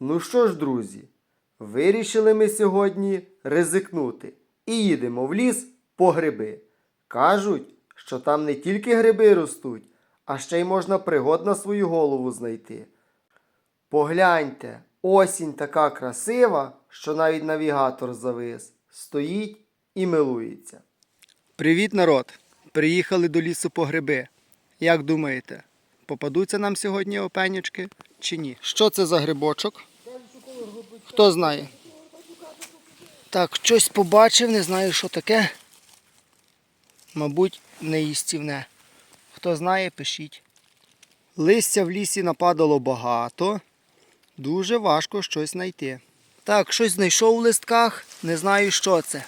Ну що ж, друзі, вирішили ми сьогодні ризикнути і їдемо в ліс по гриби. Кажуть, що там не тільки гриби ростуть, а ще й можна пригод на свою голову знайти. Погляньте, осінь така красива, що навіть навігатор завис, стоїть і милується. Привіт, народ! Приїхали до лісу по гриби. Як думаєте, попадуться нам сьогодні опенючки чи ні? Що це за грибочок? Хто знає? Так, щось побачив, не знаю, що таке. Мабуть, неїстівне. Хто знає, пишіть. Листя в лісі нападало багато. Дуже важко щось знайти. Так, щось знайшов у листках, не знаю, що це.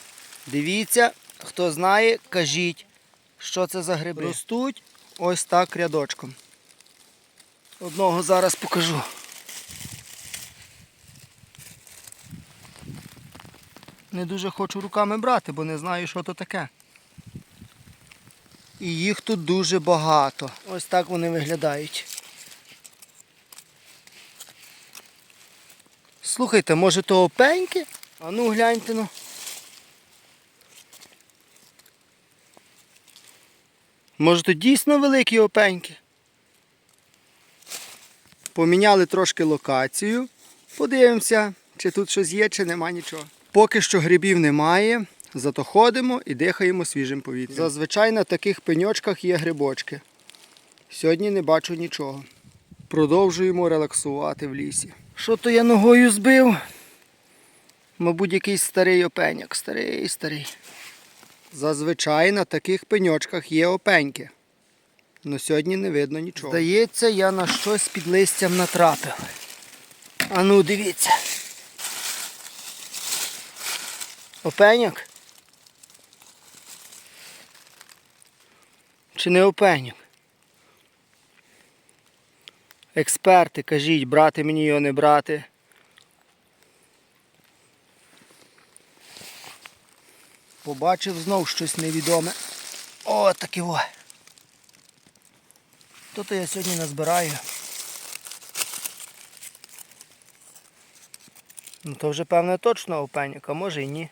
Дивіться, хто знає, кажіть, що це за гриби. Ростуть ось так рядочком. Одного зараз покажу. Не дуже хочу руками брати, бо не знаю, що то таке. І їх тут дуже багато. Ось так вони виглядають. Слухайте, може то опеньки? А ну гляньте ну. Може то дійсно великі опеньки? Поміняли трошки локацію. Подивимося, чи тут щось є, чи нема нічого. Поки що грибів немає, зато ходимо і дихаємо свіжим повітрям. Зазвичай на таких пеньочках є грибочки. Сьогодні не бачу нічого. Продовжуємо релаксувати в лісі. Що то я ногою збив? Мабуть, якийсь старий опеняк. Старий, старий. Зазвичай на таких пеньочках є опеньки. Но сьогодні не видно нічого. Здається, я на щось під листям натрапив. А ну дивіться. Опеняк? Чи не опеняк? Експерти, кажіть, брати мені його не брати. Побачив знов щось невідоме. О, таке о. То-то я сьогодні назбираю. Ну то вже певне точно опеньок, а може і ні.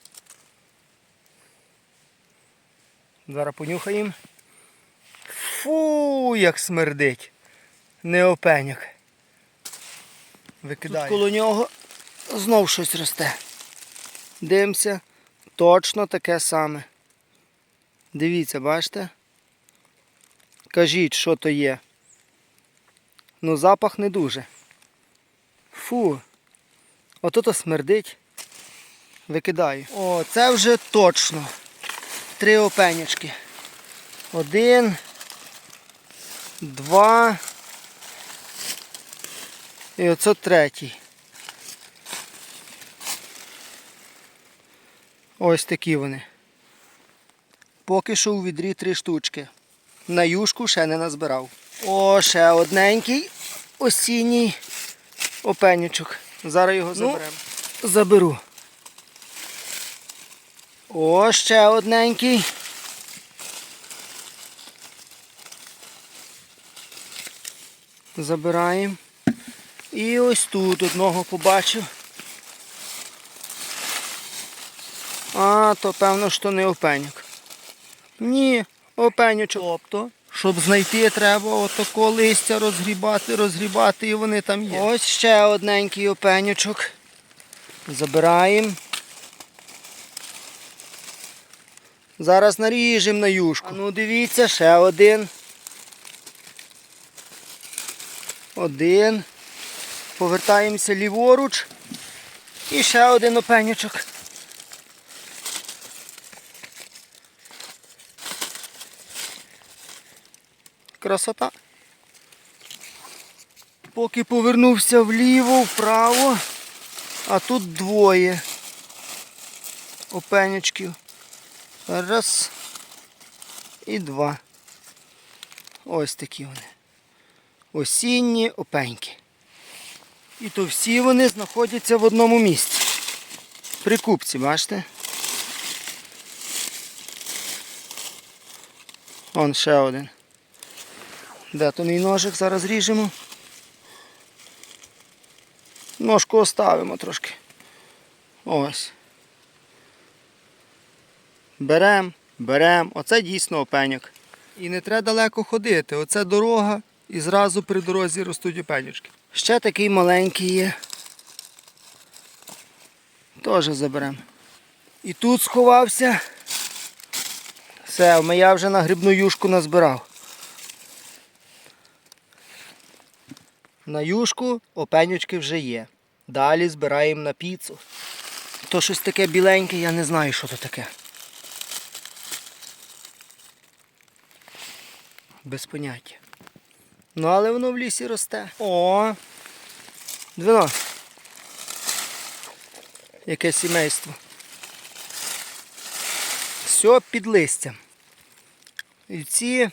Зараз понюхаємо. Фу, як смердить. Не опеньок. Викидаю. Тут коло нього знов щось росте. Дивимося. Точно таке саме. Дивіться, бачите? Кажіть, що то є. Ну, запах не дуже. Фу. Ото то смердить. Викидаю. О, це вже точно. Три опенячки. Один. Два. І оце третій. Ось такі вони. Поки що у відрі три штучки. На юшку ще не назбирав. О, ще одненький осінній опенючок. Зараз його заберемо. заберу. О, ще одненький. Забираємо. І ось тут одного побачив. А, то певно, що не опеньок. Ні, опенючок. Тобто, щоб знайти, треба отако листя розгрібати, розгрібати, і вони там є. Ось ще одненький опенючок. Забираємо. Зараз наріжемо на юшку. А ну дивіться, ще один. Один. Повертаємося ліворуч. І ще один опенючок. Красота. Поки повернувся вліво, вправо, а тут двоє опенючків. Раз і два. Ось такі вони. Осінні опеньки. І то всі вони знаходяться в одному місці. При купці, бачите? Вон ще один. Де то мій ножик? Зараз ріжемо. Ножку оставимо трошки. Ось. Берем, берем. Оце дійсно опеньок. І не треба далеко ходити. Оце дорога, і зразу при дорозі ростуть опенючки. Ще такий маленький є. Теж заберемо. І тут сховався. Все, я вже на грибну юшку назбирав. На юшку опенючки вже є. Далі збираємо на піцу. То щось таке біленьке, я не знаю, що то таке. Без поняття. Ну, але воно в лісі росте. О! Двино. Яке сімейство. Все під листям. І ці,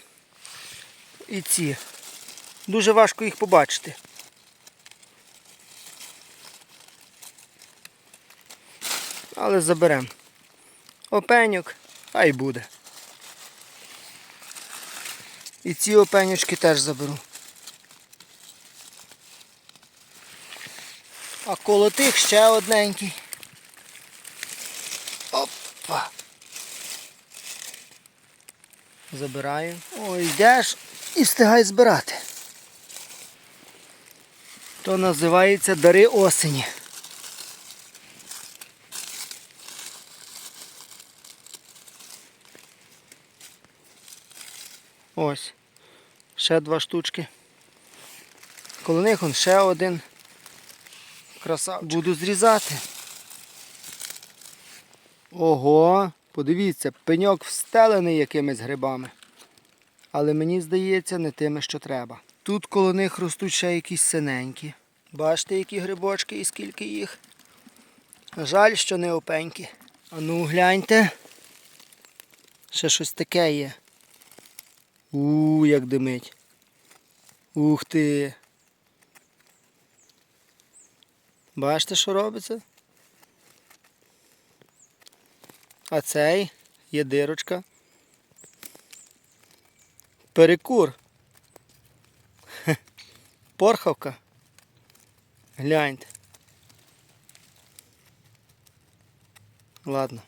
і ці. Дуже важко їх побачити. Але заберемо. Опенюк, хай буде. І ці опенючки теж заберу. А коло тих ще одненький. Опа. Забираю. О, йдеш і встигай збирати. То називається дари осені. Ось. Ще два штучки. Коло них он ще один. Красавчик. Буду зрізати. Ого, подивіться, пеньок встелений якимись грибами. Але мені здається, не тими, що треба. Тут коло них ростуть ще якісь синенькі. Бачите, які грибочки і скільки їх. Жаль, що не опенькі. А ну гляньте. Ще щось таке є. У, як димить. Ух ти. Бачите, що робиться? А цей є дирочка. Перекур. Порхавка. Гляньте. Ладно.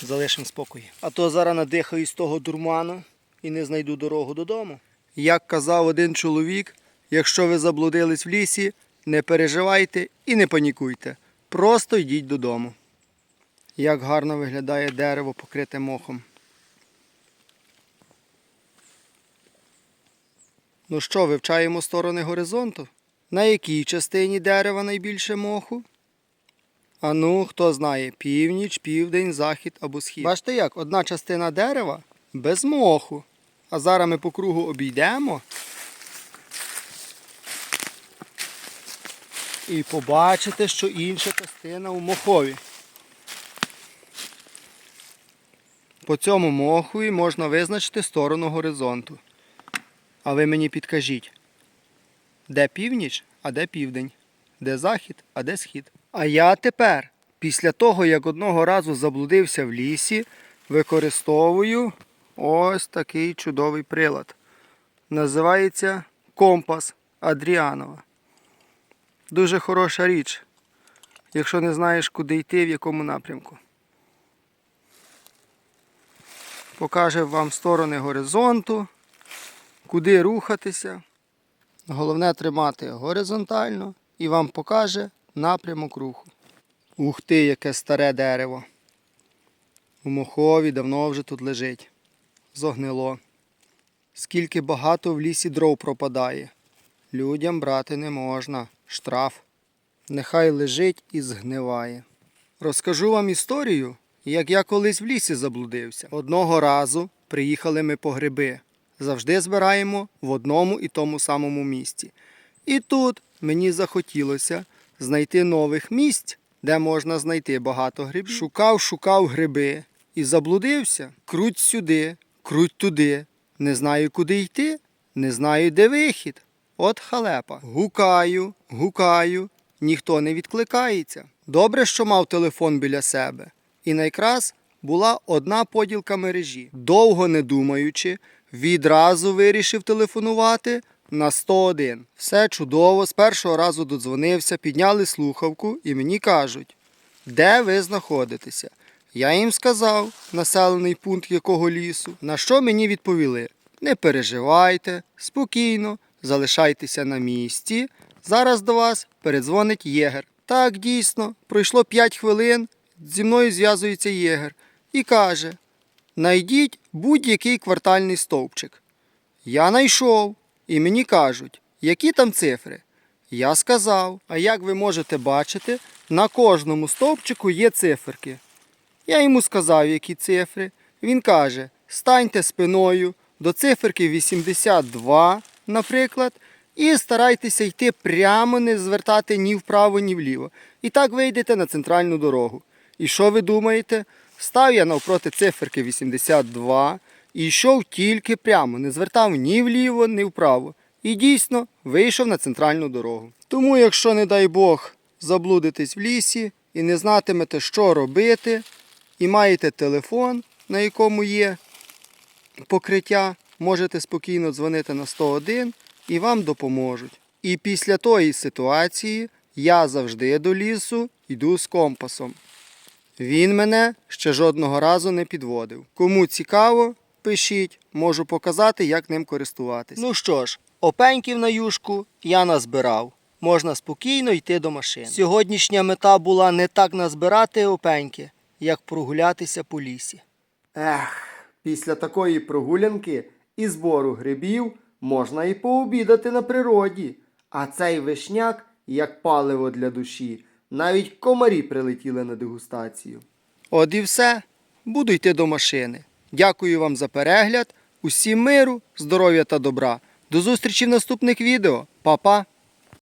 Залишимо спокій. А то зараз надихаюсь того дурману і не знайду дорогу додому. Як казав один чоловік, якщо ви заблудились в лісі, не переживайте і не панікуйте. Просто йдіть додому. Як гарно виглядає дерево, покрите мохом. Ну що, вивчаємо сторони горизонту? На якій частині дерева найбільше моху? А ну, хто знає, північ, південь, захід або схід. Бачите як, одна частина дерева без моху. А зараз ми по кругу обійдемо. І побачите, що інша частина у мохові. По цьому мохові можна визначити сторону горизонту. А ви мені підкажіть, де північ, а де південь, де захід, а де схід. А я тепер, після того, як одного разу заблудився в лісі, використовую ось такий чудовий прилад. Називається компас Адріанова. Дуже хороша річ, якщо не знаєш, куди йти, в якому напрямку. Покаже вам сторони горизонту, куди рухатися. Головне тримати горизонтально і вам покаже напрямок руху. Ух ти, яке старе дерево. У мохові давно вже тут лежить. Зогнило. Скільки багато в лісі дров пропадає. Людям брати не можна. Штраф. Нехай лежить і згниває. Розкажу вам історію, як я колись в лісі заблудився. Одного разу приїхали ми по гриби. Завжди збираємо в одному і тому самому місці. І тут мені захотілося знайти нових місць, де можна знайти багато грибів. Шукав, шукав гриби і заблудився. Круть сюди, круть туди. Не знаю, куди йти, не знаю, де вихід. От халепа. Гукаю, гукаю, ніхто не відкликається. Добре, що мав телефон біля себе. І найкраз була одна поділка мережі. Довго не думаючи, відразу вирішив телефонувати на 101. Все чудово, з першого разу додзвонився, підняли слухавку і мені кажуть, де ви знаходитеся. Я їм сказав, населений пункт якого лісу, на що мені відповіли: не переживайте, спокійно, залишайтеся на місці. Зараз до вас передзвонить єгер. Так, дійсно, пройшло 5 хвилин, зі мною зв'язується єгер і каже: Найдіть будь-який квартальний стовпчик. Я знайшов, і мені кажуть, які там цифри. Я сказав, а як ви можете бачити, на кожному стовпчику є циферки. Я йому сказав, які цифри. Він каже: станьте спиною до циферки 82, наприклад, і старайтеся йти прямо, не звертати ні вправо, ні вліво. І так вийдете на центральну дорогу. І що ви думаєте? Став я навпроти циферки 82 і йшов тільки прямо, не звертав ні вліво, ні вправо. І дійсно вийшов на центральну дорогу. Тому, якщо, не дай Бог, заблудитесь в лісі і не знатимете, що робити, і маєте телефон, на якому є покриття, можете спокійно дзвонити на 101 і вам допоможуть. І після тої ситуації я завжди до лісу йду з компасом. Він мене ще жодного разу не підводив. Кому цікаво, пишіть, можу показати, як ним користуватись. Ну що ж, опеньків на юшку я назбирав. Можна спокійно йти до машини. Сьогоднішня мета була не так назбирати опеньки, як прогулятися по лісі. Ех, після такої прогулянки і збору грибів можна і пообідати на природі. А цей вишняк як паливо для душі. Навіть комарі прилетіли на дегустацію. От і все. Буду йти до машини. Дякую вам за перегляд. Усім миру, здоров'я та добра. До зустрічі в наступних відео. Па-па!